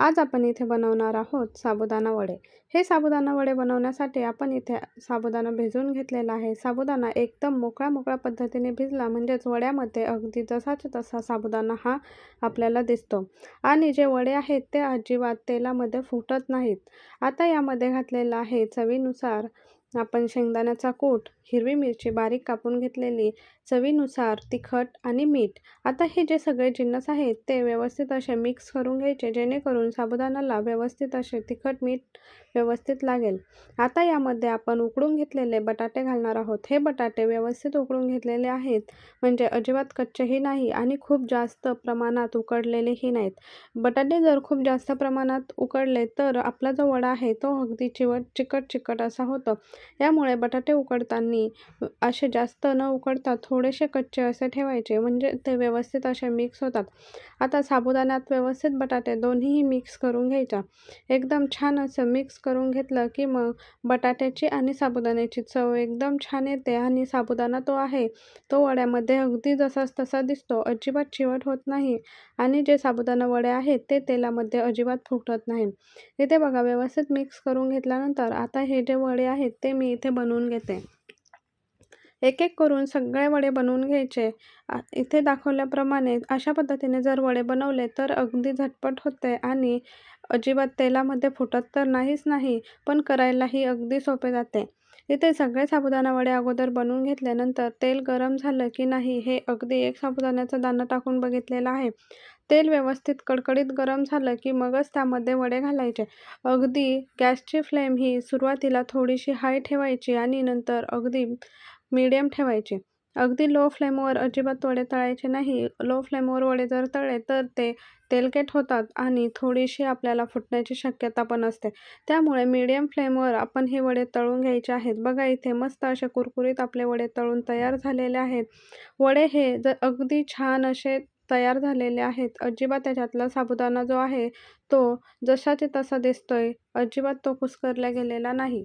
आज आपण इथे बनवणार आहोत साबुदाणा वडे. हे साबुदाणा वडे बनवण्यासाठी आपण इथे साबुदाणा भिजवून घेतलेला आहे. साबुदाणा एकदम मोकळ्या मोकळ्या पद्धतीने भिजला म्हणजेच वड्यामध्ये अगदी जसाच तसा साबुदाणा हा आपल्याला दिसतो. आणि जे वडे आहेत ते अजिबात तेलामध्ये फुटत नाहीत. आता यामध्ये घातलेलं आहे चवीनुसार आपण शेंगदाण्याचा कूट हिरवी मिरची बारीक कापून घेतलेली चवीनुसार तिखट आणि मीठ. आता हे जे सगळे जिन्नस आहेत ते व्यवस्थित असे मिक्स करून घ्यायचे जेणेकरून साबुदाण्याला व्यवस्थित असे तिखट मीठ व्यवस्थित लागेल. आता यामध्ये आपण उकडून घेतलेले बटाटे घालणार आहोत. हे बटाटे व्यवस्थित उकडून घेतलेले आहेत म्हणजे अजिबात कच्चेही नाही आणि खूप जास्त प्रमाणात उकडलेलेही नाहीत. बटाटे जर खूप जास्त प्रमाणात उकडले तर आपला जो वडा आहे तो अगदी चिवट चिकट चिकट असा होतो. यामुळे बटाटे उकडताना असे जास्त न उकडता थोडेसे कच्चे असे ठेवायचे म्हणजे ते व्यवस्थित असे मिक्स होतात. आता साबुदाण्यात व्यवस्थित बटाटे दोन्हीही मिक्स करून घ्यायच्या. एकदम छान असं मिक्स करून घेतलं की मग बटाट्याची आणि साबुदाण्याची चव एकदम छान येते आणि साबुदाणा तो आहे तो वड्यामध्ये अगदी जसाच तसा दिसतो अजिबात चिवट होत नाही. आणि जे साबुदाणा वडे आहेत ते तेलामध्ये अजिबात फुटत नाही. इथे बघा व्यवस्थित मिक्स करून घेतल्यानंतर आता हे जे वडे आहेत ते ते मी इथे बनवून घेते. एक एक करून सगळे वडे बनवून घ्यायचे. इथे दाखवल्याप्रमाणे अशा पद्धतीने जर वडे बनवले तर अगदी झटपट होते आणि अजिबात तेलामध्ये फुटत तर नाहीच नाही पण करायलाही अगदी सोपे जाते. इथे सगळे साबुदाणा वडे अगोदर बनवून घेतल्यानंतर तेल गरम झालं की नाही हे अगदी एक साबुदाण्याचा दाणा टाकून बघितलेलं आहे. तेल व्यवस्थित कडकडीत गरम झालं की मगच त्यामध्ये वडे घालायचे. अगदी गॅसची फ्लेम ही सुरुवातीला थोडीशी हाय ठेवायची आणि नंतर अगदी मीडियम ठेवायची. अगदी लो फ्लेमवर अजिबात वडे तळायचे नाही. लो फ्लेमवर वडे जर तळले तर ते तेलकेट होतात आणि थोडीशी आपल्याला फुटण्याची शक्यता पण असते. त्यामुळे मीडियम फ्लेमवर आपण हे वडे तळून घ्यायचे आहेत. बघा इथे मस्त असे कुरकुरीत आपले वडे तळून तयार झालेले आहेत. वडे हे जर अगदी छान असे तयार झालेले आहेत. अजिबात त्याच्यातला साबुदाणा जो आहे तो जशाचे तसा दिसतोय. अजिबात तो कुस्करला गेलेला नाही.